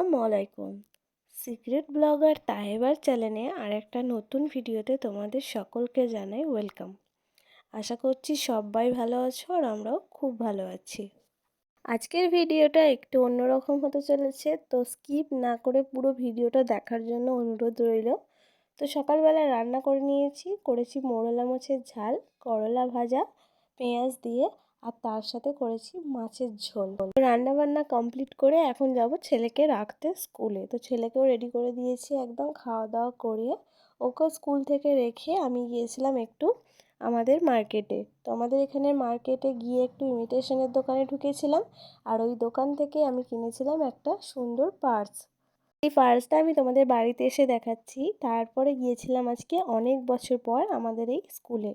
আসসালামু আলাইকুম। Secret blogger তাহেবার চ্যানেলে আর একটা নতুন ভিডিওতে তোমাদের সকলকে জানাই ওয়েলকাম। আশা করছি সবাই ভালো আছো আর আমরাও খুব ভালো আছি। আজকের ভিডিওটা একটু অন্যরকম হতে চলেছে, তো স্কিপ না করে পুরো ভিডিওটা দেখার জন্য অনুরোধ রইল। তো সকালবেলা রান্না করে নিয়েছি, করেছি মোরলা মাছের ঝাল, করলা ভাজা, পেঁয়াজ দিয়ে আর তার সাথে করেছি মাছের ঝোল। রান্না বান্না কমপ্লিট করে এখন যাব ছেলেকে রাখতে স্কুলে তো ছেলেকেও রেডি করে দিয়েছি একদম খাওয়া দাওয়া করিয়ে। ওকে স্কুল থেকে রেখে আমি গিয়েছিলাম একটু আমাদের মার্কেটে তো আমাদের এখানে মার্কেটে গিয়ে একটু ইমিটেশনের দোকানে ঢুকেছিলাম। আর ওই দোকান থেকে আমি কিনেছিলাম একটা সুন্দর পার্স এই পার্সটা আমি তোমাদের বাড়িতে এসে দেখাচ্ছি। তারপরে গিয়েছিলাম আজকে অনেক বছর পর আমাদের এই স্কুলে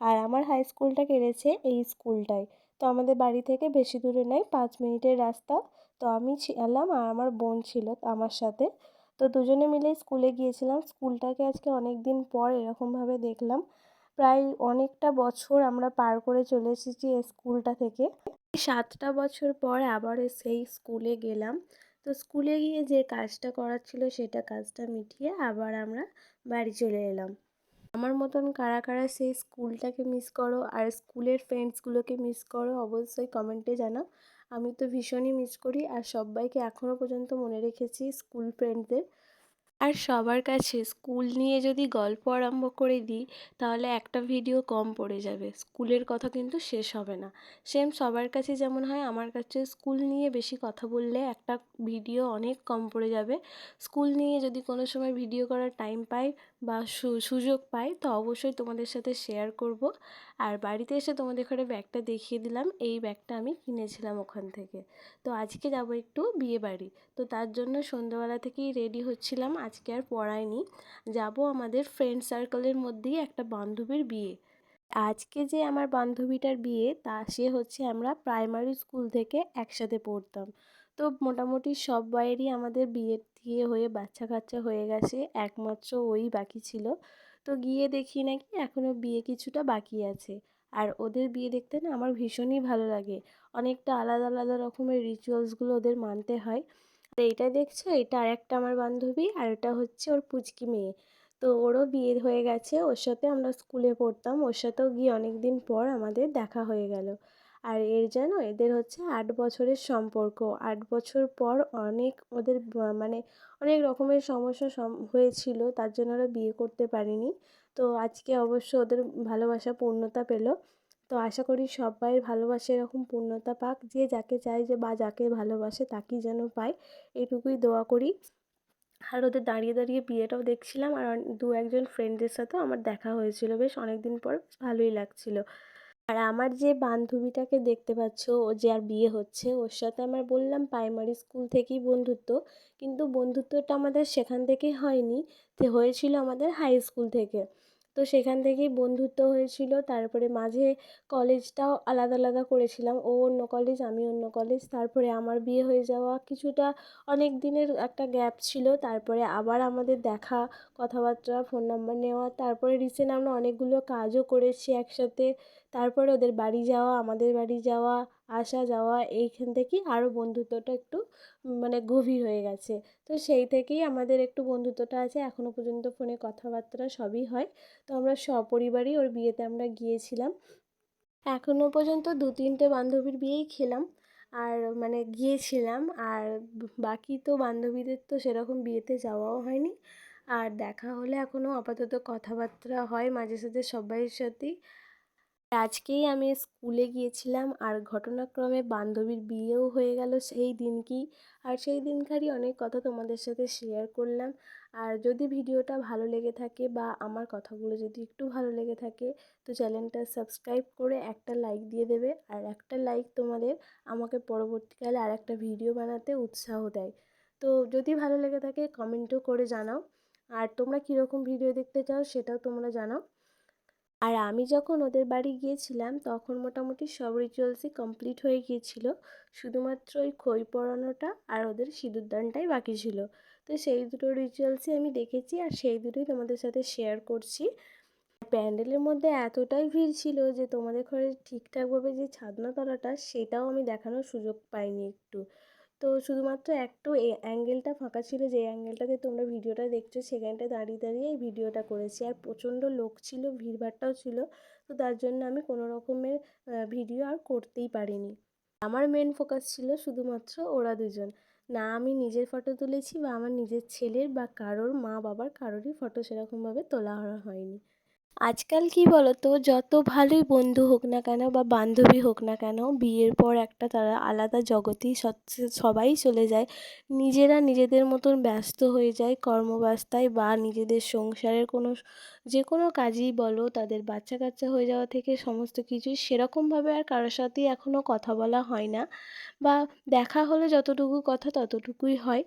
আর আমার হাই স্কুলটা কেড়েছে এই স্কুলটায় তো আমাদের বাড়ি থেকে বেশি দূরে নয়, পাঁচ মিনিটের রাস্তা। তো আমি ছিলাম আর আমার বোন ছিল আমার সাথে। তো দুজনে মিলে স্কুলে গিয়েছিলাম। স্কুলটাকে আজকে অনেক দিন পর এরকমভাবে দেখলাম। প্রায় অনেকটা বছর আমরা পার করে চলে এসেছি এই স্কুলটা থেকে। সাতটা বছর পর আবার সেই স্কুলে গেলাম। তো স্কুলে গিয়ে যে কাজটা করার ছিল সেটা কাজটা মিটিয়ে আবার আমরা বাড়ি চলে এলাম। আমার মতন কারা কারা সেই স্কুলটাকে মিস করো আর স্কুলের ফ্রেন্ডসগুলোকে মিস করো, অবশ্যই কমেন্টে জানাও। আমি তো ভীষণই মিস করি আর সবাইকে এখনও পর্যন্ত মনে রেখেছি স্কুল ফ্রেন্ডদের আর সবার কাছে স্কুল নিয়ে যদি গল্প আরম্ভ করে দিই, তাহলে একটা ভিডিও কম পড়ে যাবে। স্কুলের কথা কিন্তু শেষ হবে না। সেম সবার কাছে যেমন হয়, আমার কাছে স্কুল নিয়ে বেশি কথা বললে একটা ভিডিও অনেক কম পড়ে যাবে। স্কুল নিয়ে যদি কোনো সময় ভিডিও করার টাইম পাই বা সুযোগ পাই, তো অবশ্যই তোমাদের সাথে শেয়ার করব। আর বাড়িতে এসে তোমাদের ঘরে ব্যাগটা দেখিয়ে দিলাম, এই ব্যাগটা আমি কিনেছিলাম ওখান থেকে। তো আজকে যাব একটু বিয়ে বাড়ি। তো তার জন্য সন্ধ্যাবেলা থেকেই রেডি হচ্ছিলাম। আজকে আর পড়াইনি যাব আমাদের ফ্রেন্ড সার্কেলের মধ্যেই একটা বান্ধবীর বিয়ে। আজকে যে আমার বান্ধবীটার বিয়ে, তা সে হচ্ছে আমরা প্রাইমারি স্কুল থেকে একসাথে পড়তাম। তো মোটামুটি সব বাইরেরই আমাদের বিয়ে টিয়ে হয়ে বাচ্চা কাচ্চা হয়ে গেছে, একমাত্র ওই বাকি ছিল। তো গিয়ে দেখি নাকি এখনও বিয়ে কিছুটা বাকি আছে। আর ওদের বিয়ে দেখতে না আমার ভীষণই ভালো লাগে। অনেকটা আলাদা আলাদা রকমের রিচুয়ালসগুলো ওদের মানতে হয়। আর এটা দেখছ? এটা আর একটা আমার বান্ধবী আর এটা হচ্ছে ওর পুচকি মেয়ে। তো ওরও বিয়ে হয়ে গেছে, ওর সাথে আমরা স্কুলে পড়তাম, ওর সাথেও গিয়ে অনেক দিন পর আমাদের দেখা হয়ে গেল। আর এর যেন এদের হচ্ছে আট বছরের সম্পর্ক। আট বছর পর অনেক ওদের মানে অনেক রকমের সমস্যা হয়েছিল, তার জন্য ওরা বিয়ে করতে পারেনি। তো আজকে অবশ্য ওদের ভালোবাসা পূর্ণতা পেল। তো আশা করি সবাই ভালোবাসা এরকম পূর্ণতা পাক, যে যাকে চায় যে বা যাকে ভালোবাসে তাকেই যেন পায়। এটুকুই দোয়া করি। আর ওদের দাঁড়িয়ে দাঁড়িয়ে বিয়েটাও দেখছিলাম আর দু একজন ফ্রেন্ডদের সাথেও আমার দেখা হয়েছিল। বেশ অনেক দিন পর ভালোই লাগছিল। আর আমার যে বান্ধবীটাকে দেখতে পাচ্ছ, ও যে আর বিয়ে হচ্ছে, ওর সাথে আমার বললাম প্রাইমারি স্কুল থেকেই বন্ধুত্ব। কিন্তু বন্ধুত্বটা আমাদের সেখান থেকেই হয়নি হয়েছিল আমাদের হাই স্কুল থেকে। তো সেখান থেকেই বন্ধুত্ব হয়েছিল। তারপরে মাঝে কলেজটাও আলাদা আলাদা করেছিলাম। ও অন্য কলেজ আমি অন্য কলেজ তারপরে আমার বিয়ে হয়ে যাওয়া কিছুটা অনেক দিনের একটা গ্যাপ ছিল। তারপরে আবার আমাদের দেখা, কথাবার্তা ফোন নাম্বার নেওয়া। তারপরে রিসেন্ট আমরা অনেকগুলো কাজও করেছি একসাথে। তারপরে ওদের বাড়ি যাওয়া, আমাদের বাড়ি যাওয়া। আসা যাওয়া এইখান থেকেই আরও বন্ধুত্বটা একটু মানে গভীর হয়ে গেছে। তো সেই থেকেই আমাদের একটু বন্ধুত্বটা আছে এখনও পর্যন্ত ফোনে কথাবার্তা সবই হয়। তো আমরা সপরিবারই ওর বিয়েতে আমরা গিয়েছিলাম। এখনও পর্যন্ত দু তিনটে বান্ধবীর বিয়েই খেলাম, আর মানে গিয়েছিলাম, আর বাকি তো বান্ধবীদের তো সেরকম বিয়েতে যাওয়াও হয়নি। আর দেখা হলে এখনও আপাতত কথাবার্তা হয়, মাঝে সাঝে সবাইয়ের সাথেই। আজকেই আমি স্কুলে গিয়েছিলাম আর ঘটনাক্রমে বান্ধবীর বিয়েও হয়ে গেল সেই দিনকেই। আর সেই দিনকারই অনেক কথা তোমাদের সাথে শেয়ার করলাম। আর যদি ভিডিওটা ভালো লেগে থাকে বা আমার কথাগুলো যদি একটু ভালো লেগে থাকে, তো চ্যানেলটা সাবস্ক্রাইব করে একটা লাইক দিয়ে দেবে। আর একটা লাইক তোমাদের আমাকে পরবর্তীকালে আর একটা ভিডিও বানাতে উৎসাহ দেয়। তো যদি ভালো লেগে থাকে কমেন্টও করে জানাও। আর তোমরা কীরকম ভিডিও দেখতে চাও, সেটাও তোমরা জানাও। আর আমি যখন ওদের বাড়ি গিয়েছিলাম, তখন মোটামুটি সব রিচুয়ালসই কমপ্লিট হয়ে গিয়েছিল। শুধুমাত্র ওই খই পরানোটা আর ওদের সিঁদুরদানটাই বাকি ছিল। তো সেই দুটো রিচুয়ালসই আমি দেখেছি আর সেই দুটোই তোমাদের সাথে শেয়ার করছি। প্যান্ডেলের মধ্যে এতটাই ভিড় ছিল যে তোমাদের ঘরে ঠিকঠাকভাবে যে ছাদনা তলাটা সেটাও আমি দেখানোর সুযোগ পাইনি একটু। তো শুধুমাত্র একটু অ্যাঙ্গেলটা ফাঁকা ছিল যে অ্যাঙ্গেলটাতে তোমরা ভিডিওটা দেখছ, সেখানটা দাঁড়িয়ে দাঁড়িয়ে এই ভিডিওটা করেছি। আর প্রচণ্ড লোক ছিল ভিড়ভাট্টাও ছিল, তো তার জন্য আমি কোনো রকমের ভিডিও আর করতেই পারিনি। আমার মেন ফোকাস ছিল শুধুমাত্র ওরা দুজন। না আমি নিজের ফটো তুলেছি বা আমার নিজের ছেলের বা কারোর মা বাবার কারোরই ফটো সেরকমভাবে তোলা হয়নি। আজকাল কি বলো তো যত ভালোই বন্ধু হোক না কেন বা বান্ধবী হোক না কেন, বিয়ের পর একটা তারা আলাদা জগতেই সবাই চলে যায়। নিজেরা নিজেদের মতন ব্যস্ত হয়ে যায় কর্মব্যস্তায় বা নিজেদের সংসারের কোনো যে কোনো কাজই বলো, তাদের বাচ্চা কাচ্চা হয়ে যাওয়া থেকে সমস্ত কিছুই সেরকমভাবে আর কারোর সাথেই এখনও কথা বলা হয় না। বা দেখা হলে যতটুকু কথা ততটুকুই হয়।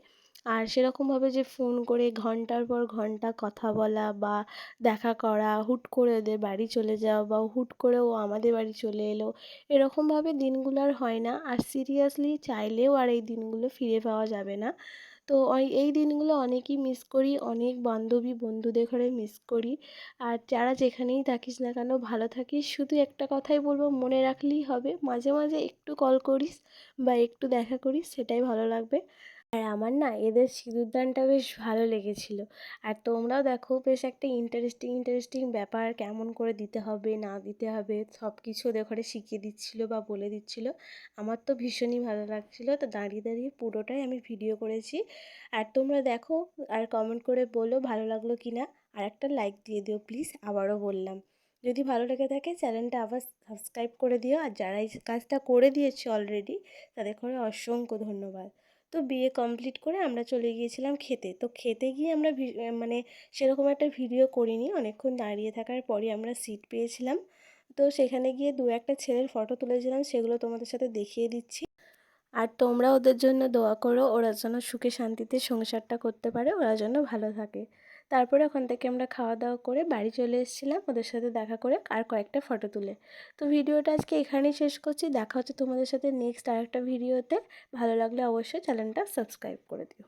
আর সেরকমভাবে যে ফোন করে ঘণ্টার পর ঘণ্টা কথা বলা বা দেখা করা, হুট করে ওদের বাড়ি চলে যাওয়া বা হুট করে ও আমাদের বাড়ি চলে এলো এরকমভাবে দিনগুলো আর হয় না। আর সিরিয়াসলি চাইলেও আর এই দিনগুলো ফিরে পাওয়া যাবে না। তো ওই, এই দিনগুলো অনেকই মিস করি, অনেক বান্ধবী বন্ধুদের ঘরে মিস করি। আর যারা যেখানেই থাকিস না কেন, ভালো থাকিস। শুধু একটা কথাই বলব, মনে রাখলেই হবে। মাঝে মাঝে একটু কল করিস বা একটু দেখা করিস, সেটাই ভালো লাগবে। আর আমার না এদের সিঁদুরদানটা বেশ ভালো লেগেছিলো। আর তোমরাও দেখো বেশ একটা ইন্টারেস্টিং ইন্টারেস্টিং ব্যাপার কেমন করে দিতে হবে, না দিতে হবে সব কিছু ওদের ঘরে শিখিয়ে দিচ্ছিল বা বলে দিচ্ছিল। আমার তো ভীষণই ভালো লাগছিল। তো দাঁড়িয়ে দাঁড়িয়ে পুরোটাই আমি ভিডিও করেছি। আর তোমরা দেখো আর কমেন্ট করে বলো ভালো লাগল কি না আর একটা লাইক দিয়ে দিও প্লিজ আবারও বললাম। যদি ভালো লেগে থাকে চ্যানেলটা আবার সাবস্ক্রাইব করে দিও। আর যারা এই কাজটা করে দিয়েছে অলরেডি তাদের ঘরে অসংখ্য ধন্যবাদ। তো বিয়ে কমপ্লিট করে আমরা চলে গিয়েছিলাম খেতে। তো খেতে গিয়ে আমরা মানে সেরকম একটা ভিডিও করিনি। অনেকক্ষণ দাঁড়িয়ে থাকার পরই আমরা সিট পেয়েছিলাম। তো সেখানে গিয়ে দু একটা ছেলের ফটো তুলেছিলাম, সেগুলো তোমাদের সাথে দেখিয়ে দিচ্ছি। আর তোমরা ওদের জন্য দোয়া করো, ওরা যেন সুখে শান্তিতে সংসারটা করতে পারে, ওরা যেন ভালো থাকে। তারপরে ওখান থেকে আমরা খাওয়া দাওয়া করে বাড়ি চলে এসেছিলাম ওদের সাথে দেখা করে আর কয়েকটা ফটো তুলে। তো ভিডিওটা আজকে এখানেই শেষ করছি, দেখা হচ্ছে তোমাদের সাথে নেক্সট আরেকটা ভিডিওতে ভালো লাগলে অবশ্যই চ্যানেলটা সাবস্ক্রাইব করে দিও।